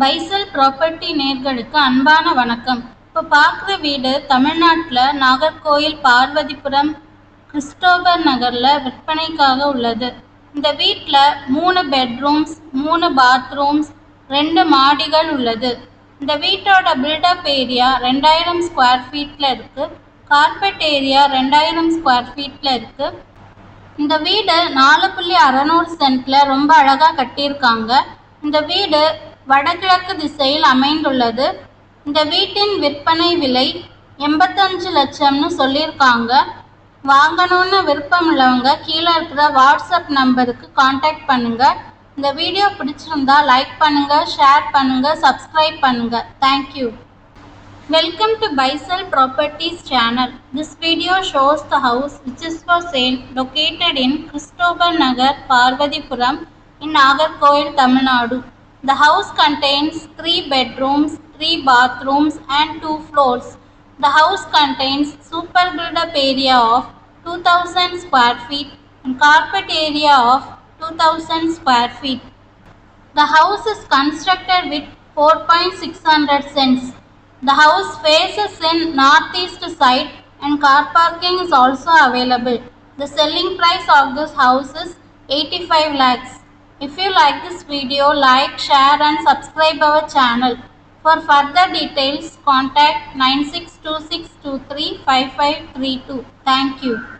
பைசல் property நேர்களுக்கு அன்பான வணக்கம். இப்போ பார்க்குற வீடு தமிழ்நாட்டில் நாகர்கோயில் பார்வதிபுரம் கிறிஸ்டோபர் நகரில் விற்பனைக்காக உள்ளது. இந்த வீட்டில் மூணு பெட்ரூம்ஸ் மூணு பாத்ரூம்ஸ் ரெண்டு மாடிகள் உள்ளது. இந்த வீட்டோட பில்டப் ஏரியா ரெண்டாயிரம் ஸ்கொயர் ஃபீட்டில் இருக்குது கார்பெட் ஏரியா ரெண்டாயிரம் ஸ்கொயர் ஃபீட்டில் இருக்குது இந்த வீடு நாலு புள்ளி அறநூறு சென்ட்டில் ரொம்ப அழகாக கட்டியிருக்காங்க. இந்த வீடு வடகிழக்கு திசையில் அமைந்துள்ளது. இந்த வீட்டின் விற்பனை விலை எண்பத்தஞ்சு லட்சம்னு சொல்லியிருக்காங்க. வாங்கணும்னு விருப்பம் உள்ளவங்க கீழே இருக்கிற வாட்ஸ்அப் நம்பருக்கு காண்டாக்ட் பண்ணுங்க. இந்த வீடியோ பிடிச்சிருந்தா லைக் பண்ணுங்க ஷேர் பண்ணுங்க சப்ஸ்கிரைப் பண்ணுங்க. Thank you Welcome to Baisal Properties channel. This video shows the house which is for sale located in Christopher Nagar, Parvathipuram in Nagarkoil, Tamil Nadu. The house contains 3 bedrooms, 3 bathrooms and 2 floors. The house contains super build-up area of 2000 square feet and carpet area of 2000 square feet. The house is constructed with 4.600 cents. The house faces in northeast side and car parking is also available. The selling price of this house is 85 lakhs. If you like this video, like, share and subscribe our channel. For further details, contact 9626235532. Thank you.